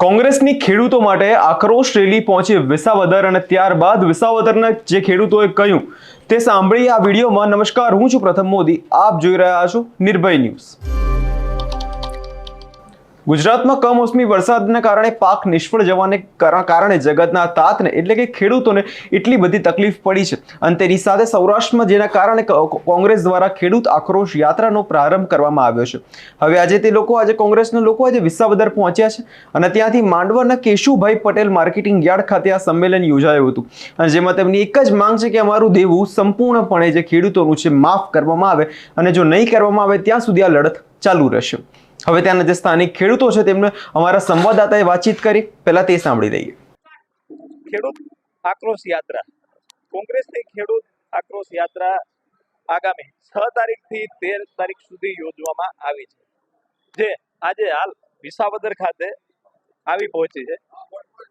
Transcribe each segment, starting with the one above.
કોંગ્રેસની ખેડૂતો માટે આક્રોશ રેલી પહોંચી વિસાવદર અને ત્યારબાદ વિસાવદરના જે ખેડૂતોએ કહ્યું તે સાંભળી આ વિડીયોમાં નમસ્કાર, હું છું પ્રથમ મોદી. આપ જોઈ રહ્યા છો નિર્ભય ન્યૂઝ. ગુજરાતમાં કમોસમી વરસાદના કારણે પાક નિષ્ફળ જવાને કારણે જગતના તાતને, એટલે કે ખેડૂતોને એટલી બધી તકલીફ પડી છે. અને તેની સાથે સૌરાષ્ટ્રમાં જેના કારણે કોંગ્રેસ દ્વારા ખેડૂત આક્રોશ યાત્રાનો પ્રારંભ કરવામાં આવ્યો છે. હવે આજે તે લોકો, આજે કોંગ્રેસના લોકો આજે વિસાવદર પહોંચ્યા છે અને ત્યાંથી માંડવાના કેશુભાઈ પટેલ માર્કેટિંગ યાર્ડ ખાતે આ સંમેલન યોજાયું હતું. અને જેમાં તેમની એક જ માંગ છે કે અમારું દેવું સંપૂર્ણપણે જે ખેડૂતોનું છે, માફ કરવામાં આવે અને જો નહીં કરવામાં આવે, ત્યાં સુધી આ લડત ચાલુ રહેશે. હવે ત્યાંના જે સ્થાનિક ખેડૂતો છે તેમને અમારા સંવાદદાતાએ વાતચીત કરી. પહેલા તે સાંભળી લઈએ. ખેડૂત આક્રોશ યાત્રા. કોંગ્રેસની ખેડૂત આક્રોશ યાત્રા આગામી છ તારીખથી તેર તારીખ સુધી યોજવામાં આવી છે. જે આજે હાલ વિસાવદર ખાતે આવી પહોંચી છે.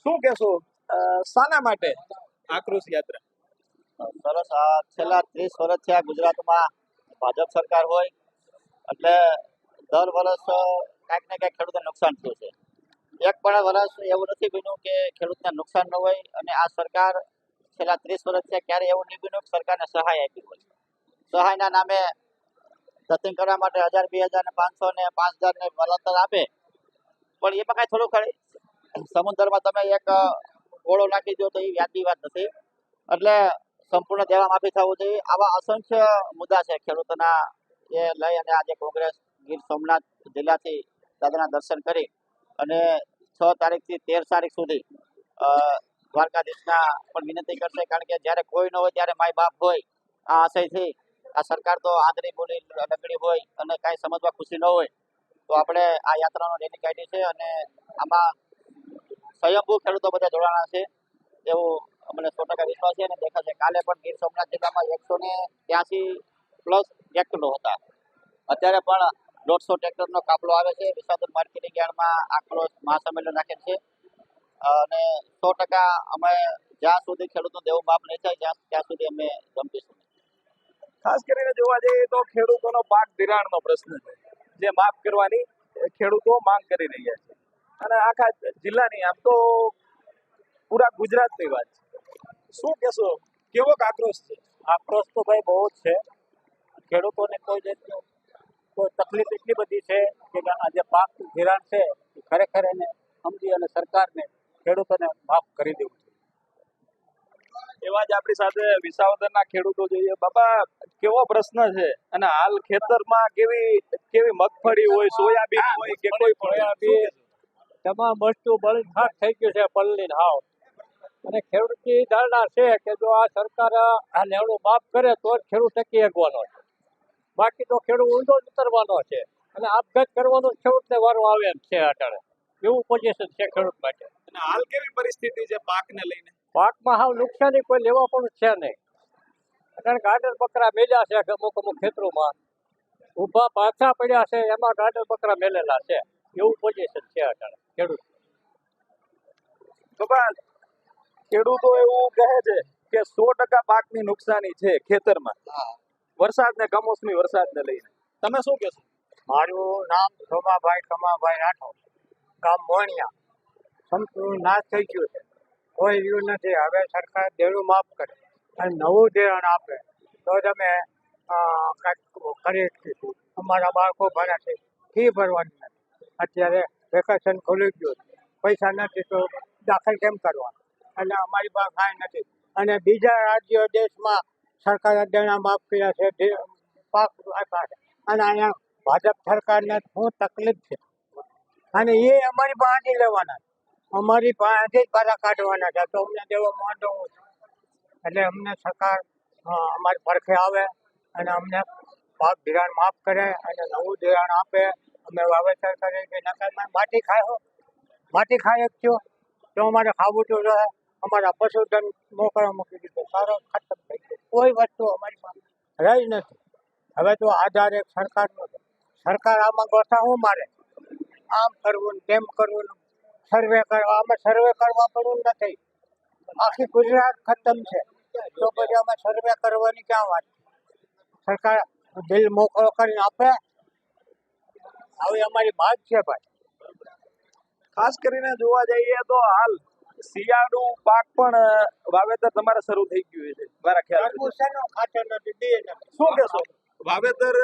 શું કહેશો શાના માટે આક્રોશ યાત્રા? સરસ આ છેલ્લા ત્રીસ વર્ષથી આ ગુજરાતમાં ભાજપ સરકાર હોય એટલે દર વર્ષ કાંઈક ને કાંઈક ખેડૂતને નુકસાન થયું છે. એક પણ વર્ષ એવું નથી બન્યું કે ખેડૂતને નુકસાન ન હોય અને આ સરકાર છેલ્લા ત્રીસ વર્ષથી ક્યારે એવું નહીં બન્યું કે સરકારને સહાય આપી હોય. સહાયના નામે ધતિંગ કરવા માટે હજાર, બે હજાર ને પાંચસો ને પાંચ હજાર ને વળતર આપે. પણ એમાં કાંઈ થોડું ખરી સમુદ્રમાં તમે એક ગોળો નાખી દો તો એ વ્યાજબી વાત નથી. એટલે સંપૂર્ણ દેવા માફી થવું જોઈએ. આવા અસંખ્ય મુદ્દા છે ખેડૂતોના એ લઈ અને આજે કોંગ્રેસ ગીર સોમનાથ જિલ્લાથી દાદાના દર્શન કરી અને છ તારીખથી તેર તારીખ સુધી દ્વારકાધીશના પણ વિનંતી કરશે કારણ કે જ્યારે કોઈ ન હોય ત્યારે માય બાપ હોય, આ આશયથી આ સરકાર તો આંધળી બોલી લગડી હોય અને કાંઈ સમજવા ખુશી ન હોય, તો આપણે આ યાત્રાનો રેલી કાઢી છે અને આમાં સ્વયંભૂ ખેડૂતો બધા જોડાણા છે એવું અમને સો ટકા વિશ્વાસ છે અને દેખાશે. કાલે પણ ગીર સોમનાથ જિલ્લામાં એકસો ને ત્યાસી પ્લસ ટ્રેક્ટરો હતા. અત્યારે પણ દોઢસો ટ્રેક્ટરનો કાફલો આવે છે. વિસાવદર માર્કેટિંગ યાર્ડમાં આક્રોશ મહાસંમેલન રાખેલ છે. અને સો ટકા અમે જ્યાં સુધી ખેડૂતો દેવું માફ નહીં થાય જ્યાં ત્યાં સુધી અમે જંપીશું ખાસ કરીને જોવા જઈએ તો ખેડૂતોનો પાક ધિરાણનો પ્રશ્ન છે. જે માફ કરવાની ખેડૂતો માંગ કરી રહ્યા છે. અને આખા જિલ્લાની આમ તો પૂરા ગુજરાતની વાત છે. શું કહેશો? કેવો આક્રોશ છે? આક્રોશ તો ભાઈ બહુ જ છે. ખેડૂતોને કોઈ જાતનું તકલીફ એટલી બધી છે કે આ જે પાક ધિરાણ છે એ ખરેખર એને સમજી અને સરકારને ખેડૂતોને માફ કરી દેવું એવા જ આપણી સાથે વિસાવદરના ખેડૂતો જોઈએ. બાબા કેવો પ્રશ્ન છે? અને હાલ ખેતરમાં કેવી કેવી મગફળી હોય સોયાબીન હોય કે કોઈ સોયાબીન, તમામ વસ્તુ બળી થઈ ગયું છે પલ્લી હાવ. અને ખેડૂતની ધારણા છે કે જો આ સરકાર આ લેવડું માફ કરે તો ખેડૂત ટકી શકવાનો છે. બાકી તો ખેડૂત ઊંડો જ ઉતરવાનો છે. અને આપઘાત કરવાનો ખેડૂતને વારો આવે એમ છે અટાણે. એવું પોઝિશન છે ખેડૂત માટે. અને હાલ કેવી પરિસ્થિતિ છે પાકને લઈને? પાકમાં હાવ નુકસાની કોઈ લેવા પણ છે નહીં. કારણ કે ગાડર બકરા મેલ્યા છે અમુક અમુક ખેતરોમાં. ઊભા પાછા પડ્યા છે એમાં ગાડર બકરા મેલેલા છે. એવું પોઝિશન છે અટાણે ખેડૂત. બાબા ખેડૂતો એવું કહે છે કે સો ટકા પાકની નુકસાની છે ખેતરમાં. વરસાદ ને કમોસમી વરસાદને લઈને. તમે શું કહેશો? મારું નામ સોમાભાઈ કમાભાઈ રાઠોડ. ગામ મોણિયા. સંપૂર્ણ નાશ થઈ ગયું છે. કોઈ રહ્યું નથી. હવે સરકાર દેણું માફ કરે. અને નવું દેણ આપે. તો તમે કરી શકીશું અમારા બાળકો ભણે છે. ફી ભરવાની નથી. અત્યારે વેકેશન ખુલી ગયું છે. પૈસા નથી તો દાખલ કેમ કરવા એટલે અમારી પાસે કાંઈ નથી. અને બીજા રાજ્યો દેશમાં સરકારે દેણા માફ કર્યા છે પાક આપ્યા છે. અને અહીંયા ભાજપ સરકારને શું તકલીફ છે? અને એ અમારી પાસેથી લેવાના છે. અમારી પાસેથી જ પાછા કાઢવાના છે. તો અમને દેવો માંડો. એટલે અમને સરકાર અમારી પડખે આવે અને અમને પાક ધિરાણ માફ કરે અને નવું ધિરાણ આપે. અમે વાવેતર કરીએ કે નકર માટી ખાય માટી ખાય જ છો તો અમારે ખાવું તો રહે. અમારા પશુધન મોકળા મૂકી દીધો. સારો ખતમ થઈ ગયો. કોઈ વસ્તુ અમારી પાસે રહી નથી. હવે તો આધાર એક સરકારનો છે. સરકાર આમાં ગોઠા શું મારે? આમ કરવું ને તેમ કરવું સર્વે કરવા. આમાં સર્વે કરવા પડવું નથી. આખી ગુજરાત ખતમ છે. તો પછી અમે સર્વે કરવાની ક્યાં વાત સરકાર બિલ મોકળો કરીને આપે? આવી અમારી માંગ છે ભાઈ. ખાસ કરીને જોવા જઈએ તો હાલ શિયાળુ પાક પણ વાવેતર તમારે શરૂ થઈ ગયું છે મારા ખ્યાલ ખાતર નથી બે શું કહેશો? વાવેતર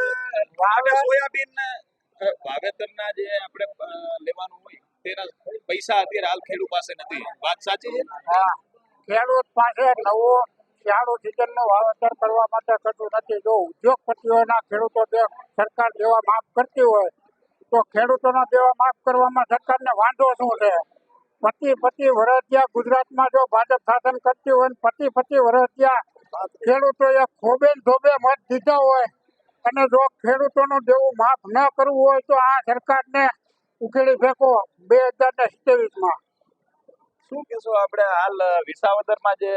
વાવે સોયાબીન વાવેતરના જે આપણે લેવાનું હોય તેના પૈસા અત્યારે હાલ ખેડૂત પાસે નથી. વાત સાચી છે? હા. ખેડૂત પાસે નવો શિયાળુ સિઝનનું વાવેતર કરવા માટે થતું નથી. જો ઉદ્યોગપતિઓના ખેડૂતો જે સરકાર દેવા માફ કરતી હોય તો ખેડૂતોના દેવા માફ કરવામાં સરકારને વાંધો શું છે? પતિ પતિ વરસિયા ગુજરાતમાં જો ભાજપ શાસન કરતી હોય પતિ પતિ વરસિયા ખેડૂતોએ ખોબે ધોબે મત દીધા હોય અને જો ખેડૂતોનું દેવું માફ ન કરવું હોય તો આ સરકારને ઉકેલી ફેંકો બે હજાર ને સત્યાવીસમાં. શું કહેશો આપણે હાલ વિસાવદરમાં જે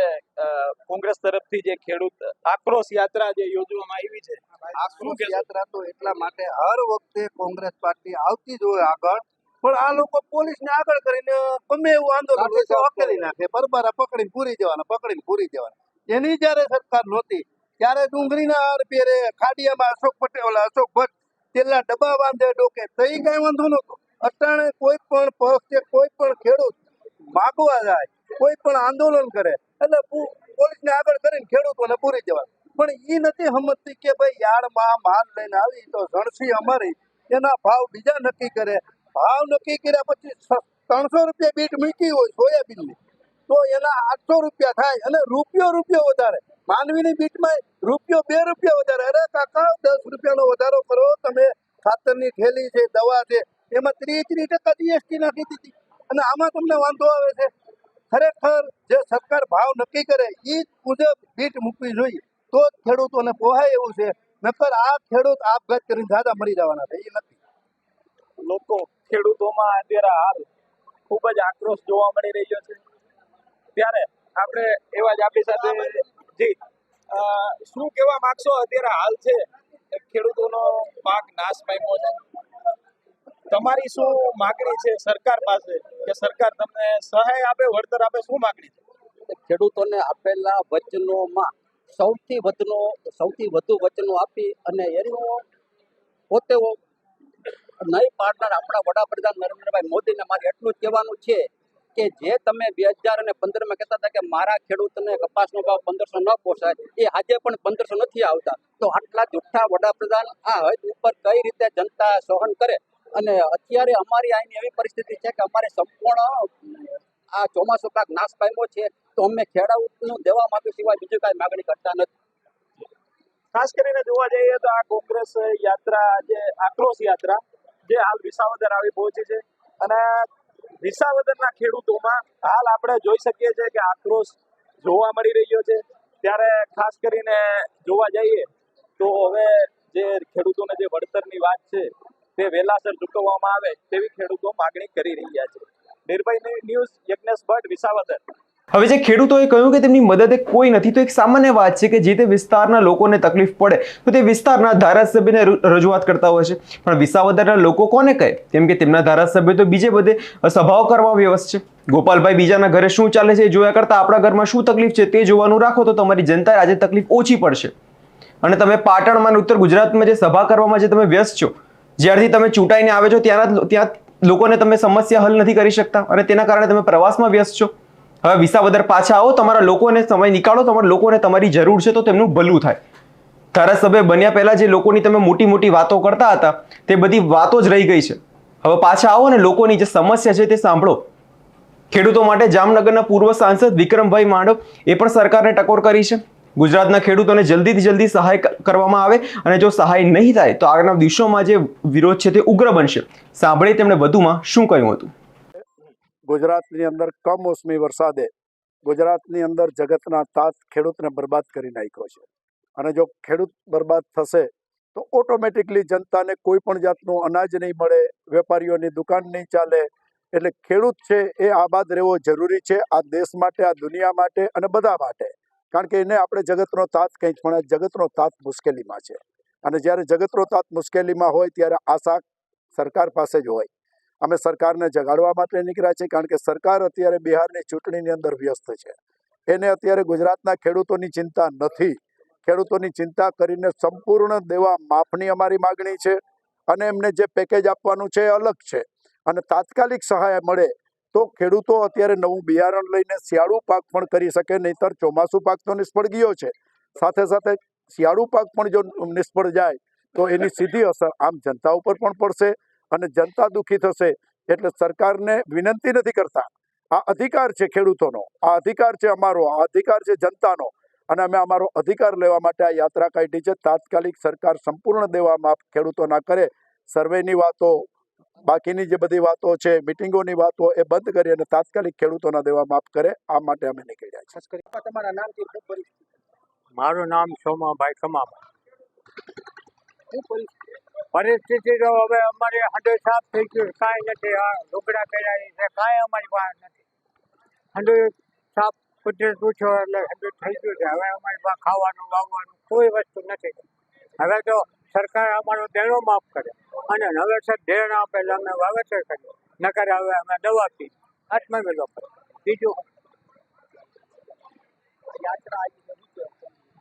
કોંગ્રેસ તરફથી જે ખેડૂત આક્રોશ યાત્રા જે યોજવામાં આવી છે આક્રોશ યાત્રા તો એટલા માટે હર વખતે કોંગ્રેસ પાર્ટી આવતી જ હોય આગળ. પણ આ લોકો પોલીસને આગળ કરીને ગમે એવું આંદોલન પકડી નાખે બરબારા પકડીને પૂરી જવાના પકડીને પૂરી જવાના. એની જયારે સરકાર નહોતી ત્યારે ડુંગળીના પહેરે ખાડિયામાં અશોક પટેલ અશોક ભટ્ટ તેલના ડબ્બા બાંધે ડોકે તઈ કઈ વાંધો નતો અટાણે કોઈ પણ પક્ષ કે કોઈ પણ ખેડૂત માગવા જાય કોઈ પણ આંદોલન કરે એટલે પોલીસ પોલીસને આગળ કરીને ખેડૂતોને પૂરી જવા પણ એ નથી સમજતી કે ભાઈ યાર્ડમાં માલ લઈને આવી તો જણસી અમારી એના ભાવ બીજા નક્કી કરે ભાવ નક્કી કર્યા પછી ત્રણસો રૂપિયા બીટ મૂકી હોય સોયાબીનની, તો એના આઠસો રૂપિયા થાય અને રૂપિયો રૂપિયો વધારે. માનવીની બીટમાં રૂપિયો બે રૂપિયા વધારે. અરે કાકા, દસ રૂપિયાનો વધારો કરો. તમે ખાતરની થેલી છે, દવા છે, એમાં ત્રીસ ત્રીસ ટકા જીએસટી નાખી દીધી. અને આમાં તમને વાંધો આવે છે? ખરેખર જે સરકાર ભાવ નક્કી કરે એ જ મુજબ બીટ મૂકવી જોઈએ. તો જ ખેડૂતોને પોહાય એવું છે. નકર આ ખેડૂત આપઘાત કરીને દાદા મરી જવાના છે. એ નથી લોકો ખેડૂતોમાં અત્યારે હાલ ખૂબ જ આક્રોશ જોવા મળી રહ્યો છે. ત્યારે આપણે એવા જ આપણી સાથે જી. શું કહેવા માંગશો? અત્યારે હાલ છે ખેડૂતોનો પાક નાશ પામ્યો છે. તમારી શું માગણી છે સરકાર પાસે? કે સરકાર તમને સહાય આપે, વળતર આપે? શું માગણી છે? ખેડૂતોને આપેલા વચનોમાં સૌથી વધનો, સૌથી વધુ વચનો આપી અને એનું પોતે નહીં પાડનાર આપણા વડાપ્રધાન નરેન્દ્રભાઈ મોદીને મારે એટલું જ કહેવાનું છે કે જે તમે બે હજાર અને પંદરમાં કહેતા હતા કે મારા ખેડૂતને કપાસનો ભાવ પંદરસો ન પોસાય, એ આજે પણ પંદરસો નથી આવતા. તો આટલા જુઠ્ઠા વડાપ્રધાન આ હદ ઉપર કઈ રીતે જનતા સહન કરે? અને અત્યારે અમારી અહીંની એવી પરિસ્થિતિ છે કે અમારે સંપૂર્ણ આ ચોમાસું પાક નાશ પામ્યો છે, તો અમે ખેડૂતનું દેવા માગ્યું સિવાય બીજું કાંઈ માગણી કરતા નથી. ખાસ કરીને જોવા જઈએ તો આ કોંગ્રેસ યાત્રા, જે આક્રોશ યાત્રા જે હાલ વિસાવદર આવી પહોંચી છે. અને વિસાવદરના ખેડૂતોમાં હાલ આપણે જોઈ શકીએ છીએ કે આક્રોશ જોવા મળી રહ્યો છે. ત્યારે ખાસ કરીને જોવા જઈએ તો હવે જે ખેડૂતોને જે વળતરની વાત છે, તે વહેલાસર ચૂકવવામાં આવે તેવી ખેડૂતો માગણી કરી રહ્યા છે. નિર્ભય ન્યૂઝ યજ્ઞેશ ભટ્ટ, વિસાવદર. હવે જે ખેડૂતોએ કહ્યું કે તેમની મદદ કોઈ નથી, તો એક સામાન્ય વાત છે કે જે તે વિસ્તારના લોકોને તકલીફ પડે, તો તે વિસ્તારના ધારાસભ્યને રજૂઆત કરતા હોય છે. પણ વિસાવદરના લોકો કોને કહે? કેમ કે તેમના ધારાસભ્ય તો બીજે બધે સભાઓ કરવા વ્યવસ્થ છે. ગોપાલભાઈ બીજાના ઘરે શું ચાલે છે જોયા કરતા આપણા ઘરમાં શું તકલીફ છે તે જોવાનું રાખો તો તમારી જનતા આજે તકલીફ ઓછી પડશે. અને તમે પાટણમાં અને ઉત્તર ગુજરાતમાં જે સભા કરવામાં જે તમે વ્યસ્ત છો. જ્યારથી તમે ચૂંટાઈને આવે છો, ત્યાંના ત્યાં લોકોને તમે સમસ્યા હલ નથી કરી શકતા. અને તેના કારણે તમે પ્રવાસમાં વ્યસ્ત છો. હવે વિસાવદર પાછા આવો, તમારા લોકોને સમય નીકાળો, તમારા લોકોને તમારી જરૂર છે તો તેમનું ભલું થાય. ધારાસભ્ય બન્યા પહેલા જે લોકોની તમે મોટી મોટી વાતો કરતા હતા, તે બધી વાતો જ રહી ગઈ છે. હવે પાછા આવો ને લોકોની જે સમસ્યા છે તે સાંભળો. ખેડૂતો માટે જામનગરના પૂર્વ સાંસદ વિક્રમભાઈ માંડવ એ પણ સરકારને ટકોર કરી છે. ગુજરાતના ખેડૂતોને જલ્દીથી જલ્દી સહાય કરવામાં આવે અને જો સહાય નહીં થાય, તો આગળના દિવસોમાં જે વિરોધ છે તે ઉગ્ર બનશે. સાંભળી તેમણે વધુમાં શું કહ્યું હતું. ગુજરાતની અંદર કમોસમી વરસાદે ગુજરાતની અંદર જગતના તાત ખેડૂતને બરબાદ કરી નાખ્યો છે. અને જો ખેડૂત બરબાદ થશે, તો ઓટોમેટિકલી જનતાને કોઈ પણ જાતનું અનાજ નહીં મળે, વેપારીઓની દુકાન નહીં ચાલે, એટલે ખેડૂત છે એ આબાદ રહેવો જરૂરી છે આ દેશ માટે, આ દુનિયા માટે અને બધા માટે. કારણ કે એને આપણે જગતનો તાત કંઈ પણ જગતનો તાત મુશ્કેલીમાં છે. અને જ્યારે જગતનો તાત મુશ્કેલીમાં હોય, ત્યારે આશા સરકાર પાસે જ હોય. અમે સરકારને જગાડવા માટે નીકળ્યા છીએ કારણ કે સરકાર અત્યારે બિહારની ચૂંટણીની અંદર વ્યસ્ત છે. એને અત્યારે ગુજરાતના ખેડૂતોની ચિંતા નથી. ખેડૂતોની ચિંતા કરીને સંપૂર્ણ દેવા માફની અમારી માગણી છે અને એમને જે પેકેજ આપવાનું છે એ અલગ છે. અને તાત્કાલિક સહાય મળે તો ખેડૂતો અત્યારે નવું બિયારણ લઈને શિયાળુ પાક પણ કરી શકે, નહીંતર ચોમાસું પાક તો નિષ્ફળ ગયો છે. સાથે સાથે શિયાળુ પાક પણ જો નિષ્ફળ જાય તો એની સીધી અસર આમ જનતા ઉપર પણ પડશે. અને જનતા દુઃખી થશે એટલે સરકારને વિનંતી નથી કરતા. આ અધિકાર છે ખેડૂતોનો. આ અધિકાર છે અમારો. આ અધિકાર છે જનતાનો. અને અમે અમારો અધિકાર લેવા માટે આ યાત્રા કાઢી છે. તાત્કાલિક સરકાર સંપૂર્ણ દેવા માફ ખેડૂતોના કરે. સર્વેની વાતો બાકીની જે બધી વાતો છે મિટિંગોની વાતો એ બંધ કરી અને તાત્કાલિક ખેડૂતોના દેવા માફ કરે. આ માટે અમે નીકળ્યા છીએ. તમારા નામથી મારું નામ સોમાભાઈ કમાભાઈ પરિસ્થિતિ તો હવે અમારી હંડો સાફ થઈ ગયું. કાંઈ નથી. આ લુગડા પહેરાવી છે. કાંઈ અમારી પાસે નથી. હંડો સાફ પૂછે પૂછો એટલે હંડો થઈ ગયું છે. હવે અમારી પાસે ખાવાનું વાવવાનું કોઈ વસ્તુ નથી. હવે તો સરકાર અમારો દેણો માફ કરે. અને નવેસર દેણ આપે એટલે અમે વાવેતર કરીએ. નકર હવે અમે દવા પી આત્મવિલો કરે. બીજું યાત્રા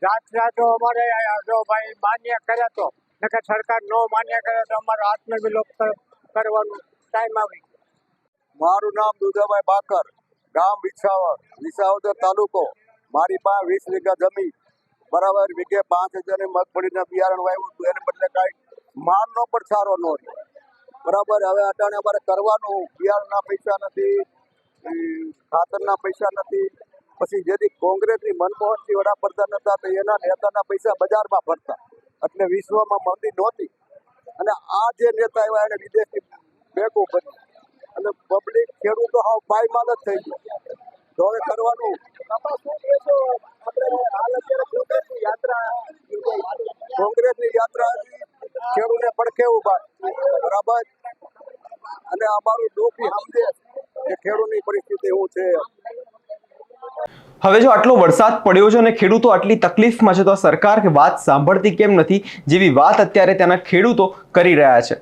જાત્રા તો અમારે જો ભાઈ માન્ય કરે તો. નકર સરકાર નો માન્ય કરે તો અમારો આત્મવિલોપ કરવાનું ટાઈમ આવી મારું નામ દુધાભાઈ બાકર, ગામ વિછાવર વિસાવદર તાલુકો. મારી પાસે વીસ વીઘા જમીન. બરાબર, વીઘે પાંચ હજારની મગફળીના બિયારણ વાવ્યું હતું, એને બદલે કાંઈ માલનો પણ સારો ન બરાબર, હવે અટાણે અમારે કરવાનું, બિયારણના પૈસા નથી ખાતરના પૈસા નથી. પછી જેથી કોંગ્રેસની મનમોહનસિંહ વડાપ્રધાન હતા, તો એના નેતાના પૈસા બજારમાં ફરતા એટલે વિશ્વમાં મંદી નહોતી. અને આ જે નેતા આવ્યા એને વિદેશી બેગો બની અને પબ્લિક ખેડૂતો હાવ પાયમાલ જ થઈ ગયો. તો હવે કરવાનું? કોંગ્રેસની યાત્રા ખેડૂતને પડખે ઊભા બરાબર? અને અમારું દુઃખ ઈ સમજે કે ખેડૂતની પરિસ્થિતિ શું છે હવે જો આટલો વરસાદ પડ્યો છે અને ખેડૂતો આટલી તકલીફમાં છે, તો સરકાર વાત સાંભળતી કેમ નથી જેવી વાત અત્યારે ત્યાંના ખેડૂતો કરી રહ્યા છે.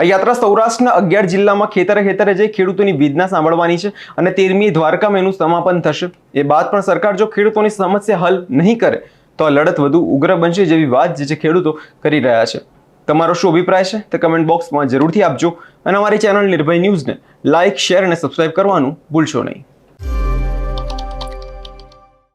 આ યાત્રા સૌરાષ્ટ્રના અગિયાર જિલ્લામાં ખેતરે ખેતરે જઈ ખેડૂતોની વેદના સાંભળવાની છે અને તેરમી દ્વારકામાં એનું સમાપન થશે. એ બાદ પણ સરકાર જો ખેડૂતોની સમસ્યા હલ નહીં કરે, તો આ લડત વધુ ઉગ્ર બનશે જેવી વાત જે છે ખેડૂતો કરી રહ્યા છે. તમારો શું અભિપ્રાય છે? તે કમેન્ટ બોક્સમાં જરૂરથી આપજો અને અમારી ચેનલ નિર્ભય ન્યૂઝને લાઇક, શેર અને સબસ્ક્રાઇબ કરવાનું ભૂલશો નહીં.